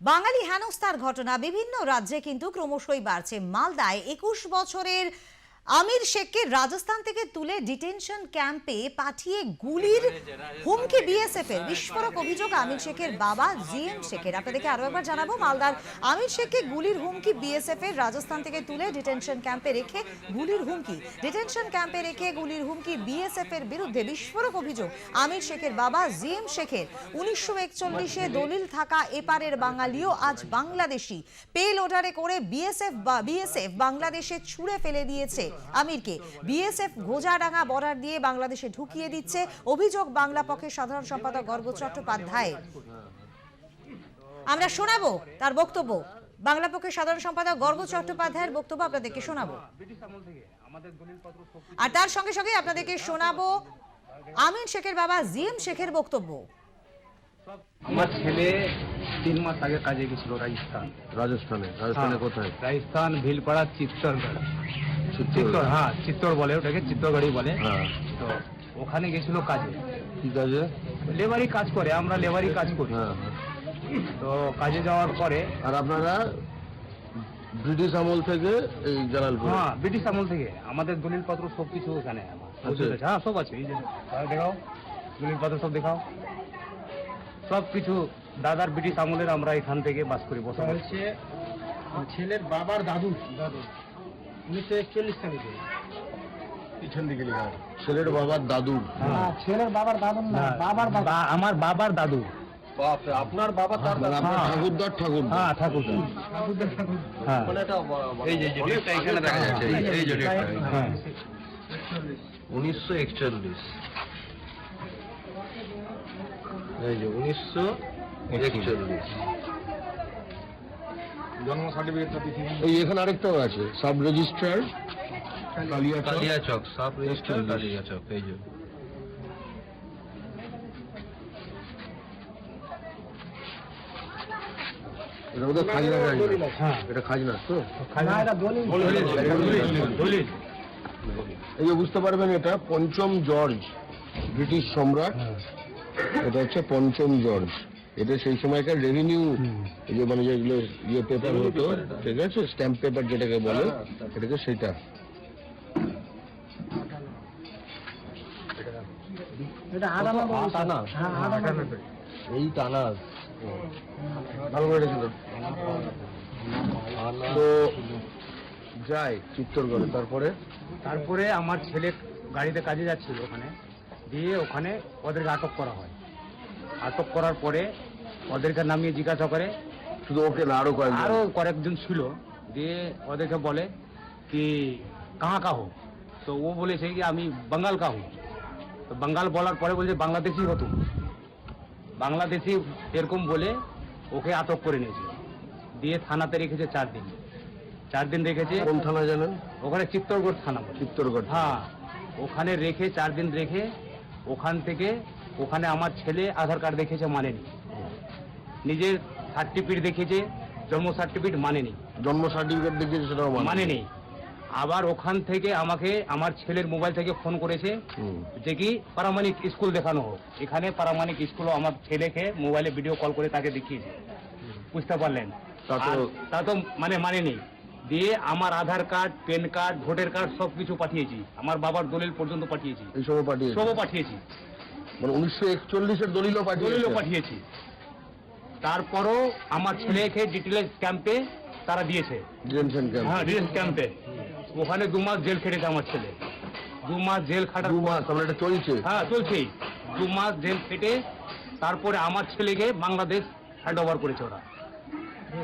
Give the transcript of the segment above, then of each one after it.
বাঙালি হেনস্থার ঘটনা বিভিন্ন রাজ্যে কিন্তু ক্রমশই বাড়ছে। মালদায় একুশ বছরের আমির শেখকে রাজস্থান থেকে তুলে ডিটেনশন ক্যাম্পে পাঠিয়ে গুলির হুমকি বিএসএফ এর বিস্ফোরক অভিযোগ আমির শেখের বাবা জিএম শেখের। আপনাদেরকে আরও একবার জানাব মালদার আমির শেখকে গুলির হুমকি বিএসএফ এর রাজস্থান থেকে তুলে ডিটেনশন ক্যাম্পে রেখে গুলির হুমকি। ডিটেনশন ক্যাম্পে রেখে গুলির হুমকি বিএসএফ এর বিরুদ্ধে বিস্ফোরক অভিযোগ আমির শেখের বাবা জিএম শেখের। উনিশশো একচল্লিশে দলিল থাকা এপারের বাঙালিও আজ বাংলাদেশি। পেল ওটারে করে বিএসএফ বা বিএসএফ বাংলাদেশে ছুঁড়ে ফেলে দিয়েছে। আমিরকে। বিএসএফ গোজাডাঙ্গা বর্ডার দিয়ে বাংলাদেশে ঢুকিয়ে দিচ্ছে অভিযোগ বাংলা পক্ষের সাধারণ সম্পাদক গর্গ চট্টোপাধ্যায়। আমরা শোনাবো তার বক্তব্য। বাংলা পক্ষের সাধারণ সম্পাদক গর্গ চট্টোপাধ্যায়ের বক্তব্য আপনাদেরকে শোনাবো। আর তার সঙ্গে সঙ্গে আপনাদেরকে শোনাবো আমিন শেখের বাবা জিএম শেখের বক্তব্য। আমার ছেলে তিন মাস আগে কাজে গেছিল রাজস্থান। রাজস্থানে? রাজস্থানে হ্যাঁ, কোথায়? রাজস্থান ভিলপাড়া চিত্তরগড়। চিত্তর হ্যাঁ চিত্তর বলে ওটাকে চিত্তরগড়ই বলে। হ্যাঁ। তো ওখানে গেছিল কাজে। ঠিক আছে লেবারি কাজ করে আমরা লেবারি কাজ করি। হ্যাঁ। তো কাজে যাওয়ার পরে আর আপনারা ব্রিটিশ আমল থেকে এই জালালপুর? হ্যাঁ ব্রিটিশ আমল থেকে। আমাদের দলিল পত্র সব কিছু ওখানে। হ্যাঁ সব আছে। এই যে দেখাও। দলিল পত্র সব দেখাও। সব কিছু দাদার ব্রিটিশ আমলের আমরা এখান থেকে বাস করি। বসবাস হচ্ছে ছেলের বাবার দাদু। দাদু। উনিশশো একচল্লিশ সালে পিছন দিকে লেখা ছেলের বাবার দাদুর হ্যাঁ ছেলের বাবার দাদু না বাবার বা- আমার বাবার দাদু। আপনার বাবা তার ঠাকুরদার ঠাকুর। হ্যাঁ ঠাকুর। হ্যাঁ। এই যে এখানে দেখা যাচ্ছে এই যে হ্যাঁ। উনিশশো একচল্লিশ। এই যে উনিশশো একচল্লিশ। জন্ম সার্টিফিকেট এই এখানে আরেকটাও আছে সাব রেজিস্ট্রার কালিয়া কালিয়াচক সাব রেজিস্টার কালিয়াচক। এই যে। এটা বোধহয় খাজনা হ্যাঁ এটা খাজনা তো? এই যে বুঝতে পারবেন এটা পঞ্চম জর্জ ব্রিটিশ সম্রাট। এটা হচ্ছে পঞ্চম জর্জ। এটা সেই সময়কার রেভিনিউ যে মানে যেগুলো ইয়ে পেপার হতো ঠিক আছে? স্ট্যাম্প পেপার যেটাকে বলে এটাকে সেটা? হ্যাঁ এই টানা। ভালো করে তো যায় চিত্তরগড়ে তারপরে? তারপরে আমার ছেলে গাড়িতে কাজে যাচ্ছিল ওখানে দিয়ে ওখানে ওদেরকে আটক করা হয়। আটক করার পরে ওদেরকে নামিয়ে জিজ্ঞাসা করে। শুধু ওকে না আরও কয়েকজন? আরও কয়েকজন ছিল। দিয়ে ওদেরকে বলে কি কাহা কা হো তো ও বলেছে কি আমি বাঙ্গাল কা হো তো বাঙ্গাল বলার পরে বলছে বাংলাদেশি হতো বাংলাদেশি এরকম বলে ওকে আটক করে নিয়েছে। দিয়ে থানাতে রেখেছে চার দিন। চার দিন রেখেছে। কোন থানা জানেন? ওখানে চিত্তরগড় থানা চিত্তরগড়। হ্যাঁ ওখানে রেখে চার দিন রেখে ওখান থেকে ওখানে আমার ছেলে আধার কার্ড দেখেছে মানেনি। নিজের সার্টিফিকেট দেখেছে জন্ম সার্টিফিকেট মানেনি। জন্ম সার্টিফিকেট দেখিয়েছে সেটাও মানে মানেনি। আবার ওখান থেকে আমাকে আমার ছেলের মোবাইল থেকে ফোন করেছে যে কি পারামানিক স্কুল দেখানো হোক। এখানে পারামানিক স্কুল আমার ছেলেকে মোবাইলে ভিডিও কল করে তাকে দেখিয়েছে। বুঝতে পারলেন? তা তো- মানে মানেনি। দিয়ে আমার Aadhaar card PAN card voter card সব কিছু পাঠিয়েছি। আমার বাবার দলিল পর্যন্ত পাঠিয়েছি। সবও পাঠিয়েছি? মানে উনিশশো একচল্লিশের দলিলও পাঠিয়েছে? দলিলও পাঠিয়েছি। তারপরও আমার ছেলেকে ডিটেলস ক্যাম্পে তারা দিয়েছে। ডিটেনশন ক্যাম্প হ্যাঁ ডিটেলস ক্যাম্পে ওখানে দু মাস জেল খেটেছে আমার ছেলে। দু মাস জেল খাটার দু মাস তাহলে এটা চলছে? হ্যাঁ চলছেই। দু মাস জেল খেটে তারপরে আমার ছেলেকে বাংলাদেশ হ্যান্ড ওভার করেছে ওরা।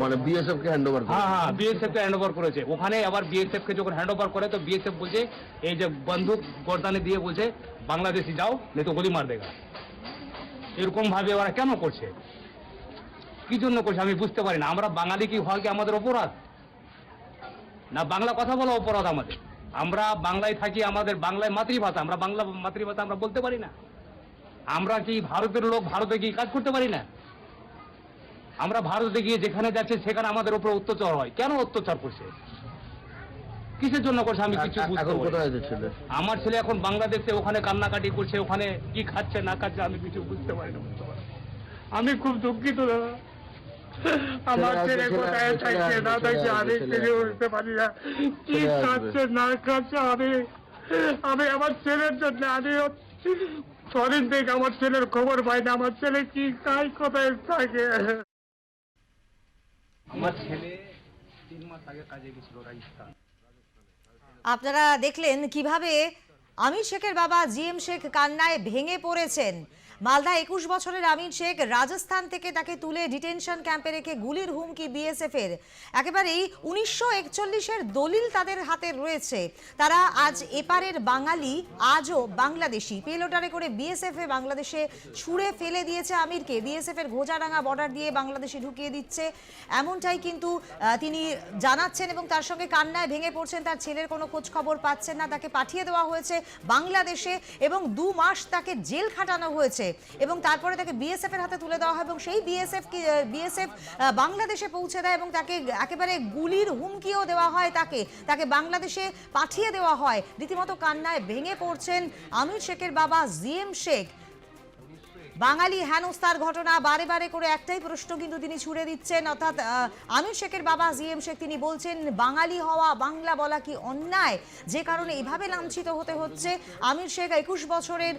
মানে বিএসএফ কে হ্যান্ড ওভার হ্যাঁ হ্যাঁ বিএসএফ কে হ্যান্ড ওভার করেছে। ওখানে আবার বিএসএফ কে যখন হ্যান্ড ওভার করে তো বিএসএফ বলছে এই যে বন্দুক গর্দানে দিয়ে বলছে বাংলাদেশি যাও নেই তো গুলি মার দেগা। এরকম ভাবে ওরা কেন করছে? কি জন্য করছে আমি বুঝতে পারি না। আমরা বাঙালি কি হওয়া কি আমাদের অপরাধ? না বাংলা কথা বলা অপরাধ আমাদের। আমরা বাংলায় থাকি আমাদের বাংলায় মাতৃভাষা। আমরা বাংলা মাতৃভাষা আমরা বলতে পারি না। আমরা কি ভারতের লোক ভারতে কি কাজ করতে পারি না? আমরা ভারতে গিয়ে যেখানে যাচ্ছে সেখানে আমাদের উপর অত্যাচার হয়। কেন অত্যাচার করছে? কিসের জন্য করছে আমি কিছু আমার ছেলে এখন বাংলাদেশে ওখানে কান্নাকাটি করছে ওখানে কি খাচ্ছে না খাচ্ছে আমি কিছু বুঝতে পারি না বুঝতে পারি না। আমি খুব দুঃখিত দাদা। আমার ছেলে কোথায় থাকছে না থাকছে আমি ছেলে উঠতে পারি না। কি খাচ্ছে না খাচ্ছে আমি আমি আমার ছেলের জন্য আমি ছদিন থেকে আমার ছেলের খবর পাই না আমার ছেলে কি খায় কোথায় থাকে? আমার ছেলে তিন মাস আগে কাজে গেছিল রাজস্থান। আপনারা দেখলেন কীভাবে আমির শেখের বাবা জিএম শেখ কান্নায় ভেঙে পড়েছেন। মালদা একুশ বছরের আমির শেখ রাজস্থান থেকে তাকে তুলে ডিটেনশন ক্যাম্পে রেখে গুলির হুমকি বিএসএফ এর একেবারেই উনিশশো একচল্লিশের দলিল তাদের হাতে রয়েছে। তারা আজ এপারের বাঙালি, আজও বাংলাদেশি। পেলোটারে করে বিএসএফ এ বাংলাদেশে ছুঁড়ে ফেলে দিয়েছে আমিরকে। বিএসএফ এর ঘোজাডাঙ্গা বর্ডার দিয়ে বাংলাদেশে ঢুকিয়ে দিচ্ছে। এমনটাই কিন্তু তিনি জানাচ্ছেন এবং তার সঙ্গে কান্নায় ভেঙে পড়ছেন। তার ছেলের কোনো খোঁজ খবর পাচ্ছেন না। তাকে পাঠিয়ে দেওয়া হয়েছে বাংলাদেশে এবং দু মাস তাকে জেল খাটানো হয়েছে। এবং তারপরে তাকে বিএসএফ এর হাতে তুলে দেওয়া হয় এবং সেই বিএসএফ কি বিএসএফ বাংলাদেশে পৌঁছে দেয় এবং তাকে একেবারে গুলির হুমকিও দেওয়া হয় তাকে। তাকে বাংলাদেশে পাঠিয়ে দেওয়া হয়। রীতিমতো কান্নায় ভেঙে পড়ছেন আমির শেখের বাবা, জিএম শেখ। বাঙালি হেনস্থার ঘটনা বারে বারে করে একটাই প্রশ্ন কিন্তু তিনি ছুড়ে দিচ্ছেন। অর্থাৎ আমির শেখের বাবা, জিএম শেখ, তিনি বলছেন, বাঙালি হওয়া, বাংলা বলা কি অন্যায়? যে কারণে এভাবে লাঞ্ছিত হতে হচ্ছে। আমির শেখ একুশ বছরের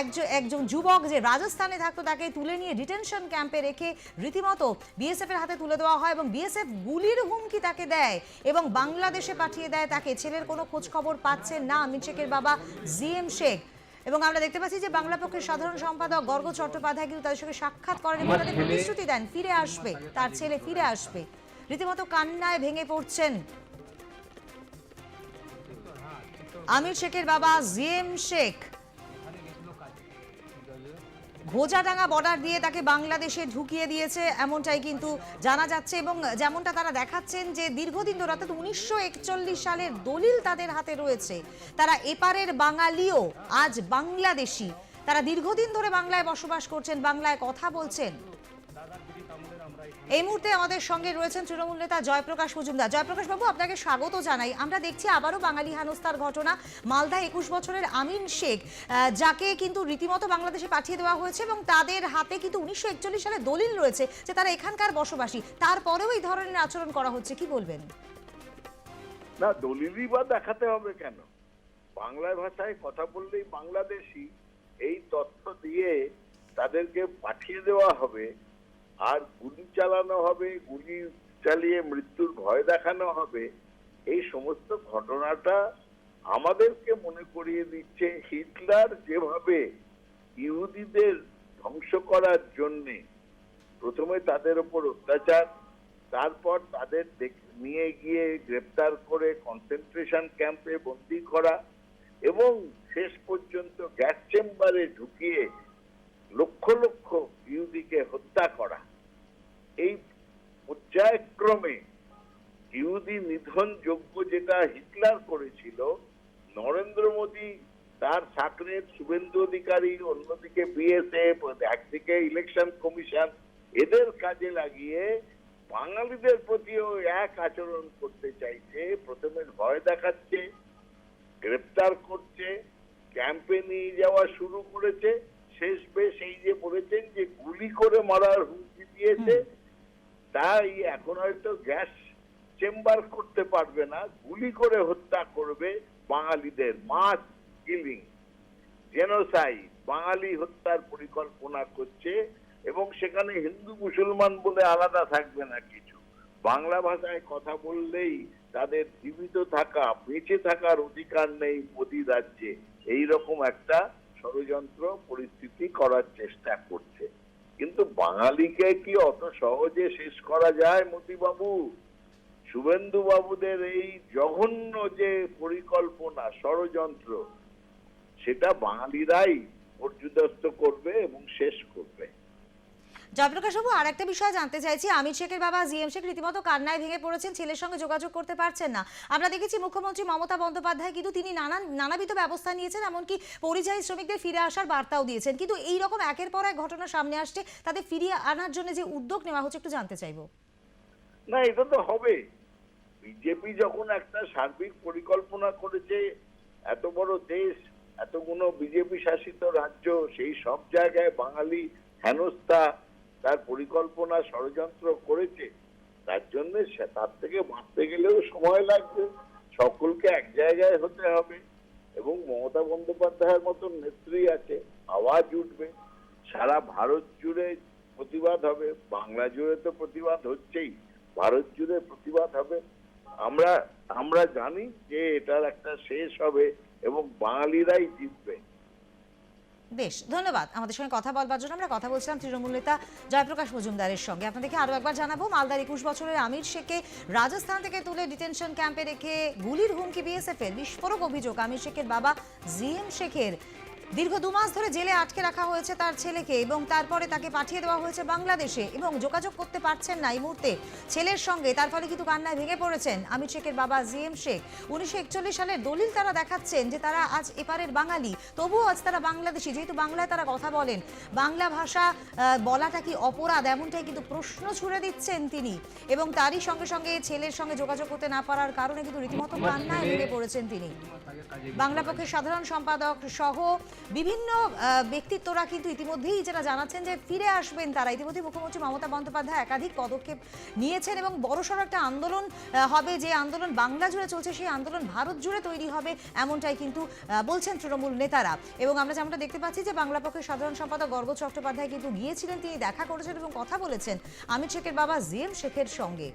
একজন একজন যুবক যে রাজস্থানে থাকতো, তাকে তুলে নিয়ে ডিটেনশন ক্যাম্পে রেখে রীতিমতো বিএসএফ এর হাতে তুলে দেওয়া হয় এবং বিএসএফ গুলির হুমকি তাকে দেয় এবং বাংলাদেশে পাঠিয়ে দেয়। তাকে ছেলের কোনো খোঁজ খবর পাচ্ছেন না আমির শেখের বাবা, জিএম শেখ। এবং আমরা দেখতে পাচ্ছি যে বাংলা পক্ষের সাধারণ সম্পাদক গর্গ চট্টোপাধ্যায় কিন্তু তাদের সঙ্গে সাক্ষাৎ করেন এবং তাদের প্রতিশ্রুতি দেন ফিরে আসবে তার ছেলে ফিরে আসবে। রীতিমতো কান্নায় ভেঙে পড়ছেন আমির শেখের বাবা জিএম শেখ। ঘোজাডাঙ্গা বর্ডার দিয়ে তাকে বাংলাদেশে ঢুকিয়ে দিয়েছে, এমনটাই কিন্তু জানা যাচ্ছে এবং যেমনটা তারা দেখাচ্ছেন যে দীর্ঘদিন ধরে, অর্থাৎ উনিশশো একচল্লিশ সালের দলিল তাদের হাতে রয়েছে। তারা এপারের বাঙালিও, আজ বাংলাদেশি। তারা দীর্ঘদিন ধরে বাংলায় বসবাস করছেন, বাংলায় কথা বলছেন। এই মুহূর্তে আমাদের সঙ্গে রয়েছেন তৃণমূল নেতা জয়প্রকাশ মজুমদার। জয়প্রকাশ বাবু আপনাকে স্বাগত জানাই। আমরা দেখছি আবারও বাঙালি হানস্তার ঘটনা। মালদা একুশ বছরের আমিন শেখ যাকে কিন্তু রীতিমতো বাংলাদেশে পাঠিয়ে দেওয়া হয়েছে এবং তাদের হাতে কিন্তু উনিশশো একচল্লিশ সালে দলিল রয়েছে যে তারা এখানকার বসবাসী। তারপরেও এই ধরনের আচরণ করা হচ্ছে, কি বলবেন? না, দলিলই বা দেখাতে হবে কেন? বাংলা ভাষায় কথা বললেই বাংলাদেশি। এই তথ্য দিয়ে তাদেরকে পাঠিয়ে দেওয়া হবে আর গুলি চালানো হবে, গুলি চালিয়ে মৃত্যুর ভয় দেখানো হবে, এই সমস্ত ঘটনাটা আমাদেরকে মনে করিয়ে দিচ্ছে হিটলার যেভাবে ইহুদিদের ধ্বংস করার জন্যে প্রথমে তাদের ওপর অত্যাচার, তারপর তাদের নিয়ে গিয়ে গ্রেপ্তার করে কনসেন্ট্রেশন ক্যাম্পে বন্দি করা এবং শেষ পর্যন্ত গ্যাস চেম্বারে ঢুকিয়ে লক্ষ লক্ষ ইহুদিকে হত্যা করা। এই পর্যায়ক্রমে ইহুদি নিধন যোগ্য যেটা হিটলার করেছিল, নরেন্দ্র মোদী তার সাকরের শুভেন্দু অধিকারী, অন্যদিকে বিএসএফ, একদিকে ইলেকশন কমিশন, এদের কাজে লাগিয়ে বাঙালিদের প্রতিও এক আচরণ করতে চাইছে, প্রথমে ভয় দেখাচ্ছে, গ্রেপ্তার করছে, ক্যাম্পে নিয়ে যাওয়া শুরু করেছে, শেষ বেশ এই যে বলেছেন যে গুলি করে মারার হুমকি দিয়েছে তাই এখন হয়তো গ্যাস চেম্বার করতে পারবে না, গুলি করে হত্যা করবে বাঙালিদের মাস কিলিং। জেনোসাইড বাঙালি হত্যার পরিকল্পনা করছে এবং সেখানে হিন্দু, মুসলমান বলে আলাদা থাকবে না কিছু। বাংলা ভাষায় কথা বললেই তাদের জীবিত থাকা, বেঁচে থাকার অধিকার নেই মোদী রাজ্যে। এইরকম একটা ষড়যন্ত্র পরিস্থিতি করার চেষ্টা করছে। কিন্তু বাঙালিকে কি অত সহজে শেষ করা যায় মতিবাবু? শুভেন্দু বাবুদের এই জঘন্য যে পরিকল্পনা, ষড়যন্ত্র, সেটা বাঙালিরাই পর্যদস্ত করবে এবং শেষ করবে। জয়প্রকাশ বাবু আর একটা বিষয় জানতে চাইছি। আমির শেখের বাবা জিএম শেখ রীতিমতো কান্নায় ভেঙে পড়েছেন, ছেলের সঙ্গে যোগাযোগ করতে পারছেন না। আমরা দেখেছি মুখ্যমন্ত্রী মমতা বন্দ্যোপাধ্যায় কিন্তু তিনি নানান, নানাবিধ ব্যবস্থা নিয়েছেন, এমনকি পরিযায়ী শ্রমিকদের ফিরে আসার বার্তাও দিয়েছেন। কিন্তু এই রকম একের পর এক ঘটনা সামনে আসছে তাদের ফিরিয়ে আনার জন্য যে উদ্যোগ নেওয়া হচ্ছে, একটু জানতে চাইব। না, এটা তো হবে। বিজেপি যখন একটা সার্বিক পরিকল্পনা করেছে, এত বড় দেশ, এতগুলো বিজেপি শাসিত রাজ্য, সেই সব জায়গায় বাঙালি হেনস্থা তার পরিকল্পনা ষড়যন্ত্র করেছে, তার জন্য তার থেকে বাঁচতে গেলেও সময় লাগবে। সকলকে এক জায়গায় হতে হবে এবং মমতা বন্দ্যোপাধ্যায়ের মতন নেত্রী আছে, আওয়াজ উঠবে। সারা ভারত জুড়ে প্রতিবাদ হবে, বাংলা জুড়ে তো প্রতিবাদ হচ্ছেই। ভারত জুড়ে প্রতিবাদ হবে। আমরা আমরা জানি যে এটার একটা শেষ হবে এবং বাঙালিরাই জিতবে। বেশ, ধন্যবাদ। আমাদের সঙ্গে কথা বলবার জন্য আমরা কথা বলছিলাম তৃণমূল নেতা জয়প্রকাশ মজুমদারের সঙ্গে। আপনাদেরকে আরও একবার জানাব, মালদার একুশ বছরের আমির শেখকে রাজস্থান থেকে তুলে ডিটেনশন ক্যাম্পে রেখে গুলির হুমকি বিএসএফের বিস্ফোরক অভিযোগ। আমির শেখের বাবা জিএম শেখের দীর্ঘ দু মাস ধরে জেলে আটকে রাখা হয়েছে তার ছেলেকে এবং তারপরে তাকে পাঠিয়ে দেওয়া হয়েছে বাংলাদেশে এবং যোগাযোগ করতে পারছেন না এই মুহূর্তে ছেলের সঙ্গে। তার ফলে কিন্তু কান্নায় ভেঙে পড়েছেন আমির শেখের বাবা জিএম শেখ। উনিশশো একচল্লিশ সালের দলিল তারা দেখাচ্ছেন যে তারা আজ এপারের বাঙালি। তবুও আজ তারা বাংলাদেশি। যেহেতু বাংলায় তারা কথা বলেন, বাংলা ভাষা বলাটা কি অপরাধ এমনটাই কিন্তু প্রশ্ন ছুড়ে দিচ্ছেন তিনি। এবং তারই সঙ্গে সঙ্গে ছেলের সঙ্গে যোগাযোগ করতে না পারার কারণে কিন্তু রীতিমতো কান্নায় ভেঙে পড়েছেন তিনি। বাংলা পক্ষের সাধারণ সম্পাদক সহ বিভিন্ন ব্যক্তিত্বরা কিন্তু ইতিমধ্যেই যেটা জানাচ্ছেন যে ফিরে আসবেন তারা। ইতিমধ্যেই মুখ্যমন্ত্রী মমতা বন্দ্যোপাধ্যায় একাধিক পদক্ষেপ নিয়েছেন এবং বড়সড় একটা আন্দোলন হবে যে আন্দোলন বাংলা জুড়ে চলছে, সেই আন্দোলন ভারত জুড়ে তৈরি হবে এমনটাই কিন্তু বলছেন তৃণমূল নেতারা। এবং আমরা যেমনটা দেখতে পাচ্ছি যে বাংলা পক্ষের সাধারণ সম্পাদক গর্গ চট্টোপাধ্যায় কিন্তু গিয়েছিলেন, তিনি দেখা করেছেন এবং কথা বলেছেন। অমিত শেখের বাবা জিএম শেখের সঙ্গে।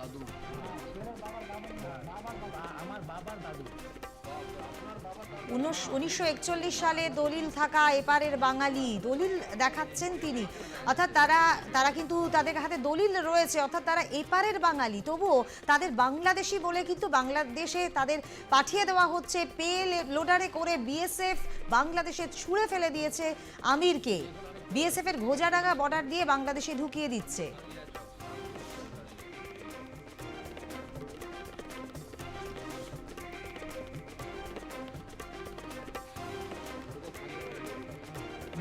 দাদু। আমার বাবার সালে দলিল থাকা এপারের বাঙালি। দলিল দেখাচ্ছেন তিনি। অর্থাৎ তারা তারা কিন্তু তাদের হাতে দলিল রয়েছে, অর্থাৎ তারা এপারের বাঙালি। তবুও তাদের বাংলাদেশি বলে কিন্তু বাংলাদেশে তাদের পাঠিয়ে দেওয়া হচ্ছে পে লোডারে করে বিএসএফ বাংলাদেশে ছুঁড়ে ফেলে দিয়েছে আমিরকে। বিএসএফ এর ঘোজাডাঙ্গা বর্ডার দিয়ে বাংলাদেশে ঢুকিয়ে দিচ্ছে।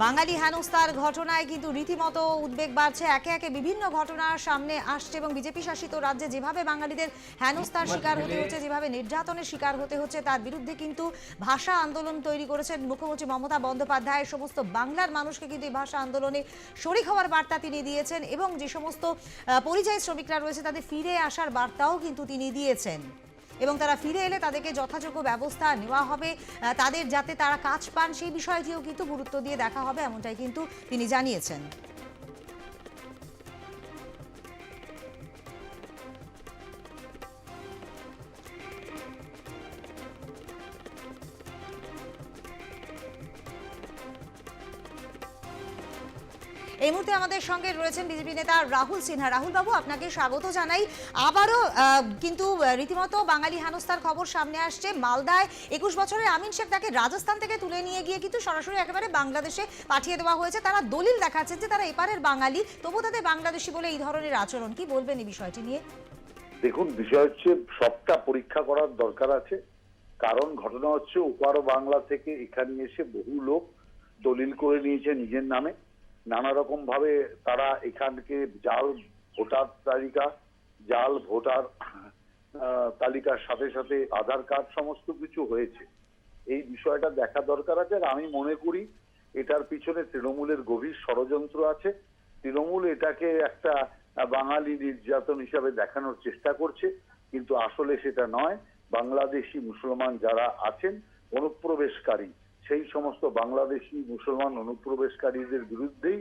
বাঙালি হেনস্থার ঘটনায় কিন্তু রীতিমতো উদ্বেগ বাড়ছে। একে একে বিভিন্ন ঘটনার সামনে আসছে এবং বিজেপি শাসিত রাজ্যে যেভাবে বাঙালিদের হেনস্থার শিকার হতে হচ্ছে যেভাবে নির্যাতনের শিকার হতে হচ্ছে তার বিরুদ্ধে কিন্তু ভাষা আন্দোলন তৈরি করেছেন মুখ্যমন্ত্রী মমতা বন্দ্যোপাধ্যায়। সমস্ত বাংলার মানুষকে কিন্তু এই ভাষা আন্দোলনে শরিক হওয়ার বার্তা তিনি দিয়েছেন এবং যে সমস্ত পরিযায়ী শ্রমিকরা রয়েছে তাদের ফিরে আসার বার্তাও কিন্তু তিনি দিয়েছেন। এবং তারা ফিরে এলে তাদেরকে যথাযোগ্য ব্যবস্থা নেওয়া হবে তাদের যাতে তারা কাজ পান, সেই বিষয়টিও কিন্তু গুরুত্ব দিয়ে দেখা হবে, এমনটাই কিন্তু তিনি জানিয়েছেন। এই মুহূর্তে আমাদের সঙ্গে রয়েছেন বিজেপি নেতা রাহুল সিনহা। রাহুল বাবু, আপনাকে স্বাগত জানাই। আবারও কিন্তু রীতিমতো বাঙালি হেনস্থার খবর সামনে আসছে মালদায়। একুশ বছরের আমিন শেখ তাকে রাজস্থান থেকে তুলে নিয়ে গিয়ে কিন্তু সরাসরি একেবারে বাংলাদেশে পাঠিয়ে দেওয়া হয়েছে। তারা দলিল দেখাচ্ছেন যে তারা এপারের বাঙালি। তবু তাদের বাংলাদেশি বলে এই ধরনের আচরণ কি বলবেন এই বিষয়টি নিয়ে? দেখুন, বিষয় হচ্ছে সবটা পরীক্ষা করার দরকার আছে। কারণ ঘটনা হচ্ছে ওপার বাংলা থেকে এখানে এসে বহু লোক দলিল করে নিয়েছে নিজের নামে। নানা রকম ভাবে তারা এখানকে জাল ভোটার তালিকা, জাল ভোটার তালিকার সাথে সাথে আধার কার্ড সমস্ত কিছু হয়েছে। এই বিষয়টা দেখা দরকার আছে আর আমি মনে করি এটার পিছনে তৃণমূলের গভীর ষড়যন্ত্র আছে। তৃণমূল এটাকে একটা বাঙালি নির্যাতন হিসাবে দেখানোর চেষ্টা করছে, কিন্তু আসলে সেটা নয়। বাংলাদেশি মুসলমান যারা আছেন, অনুপ্রবেশকারী সেই সমস্ত বাংলাদেশি মুসলমান অনুপ্রবেশকারীদের বিরুদ্ধেই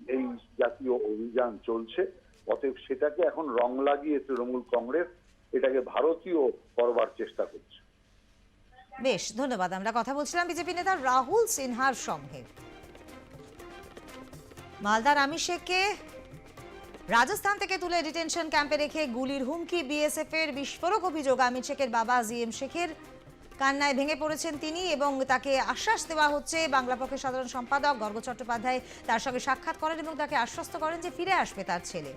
এই জাতীয় অভিযান চলছে। অতএব সেটাকে এখন রং লাগিয়ে তৃণমূল কংগ্রেস এটাকে ভারতীয় করবার চেষ্টা করছে। বেশ, ধন্যবাদ। আমরা কথা বলছিলাম বিজেপি নেতা রাহুল সিনহার সঙ্গে। মালদার আমির শেখকে রাজস্থান থেকে তুলে ডিটেনশন ক্যাম্পে রেখে গুলির হুমকি বিএসএফ এর বিস্ফোরক অভিযোগ আমির শেখের বাবা জিএম শেখের কান্নায় ভেঙে পড়েছেন তিনি এবং তাকে আশ্বাস দেওয়া হচ্ছে। বাংলা পক্ষের সাধারণ সম্পাদক গর্গ চট্টোপাধ্যায় তার সঙ্গে সাক্ষাৎ করেন এবং তাকে আশ্বস্ত করেন যে ফিরে আসবে তার ছেলে।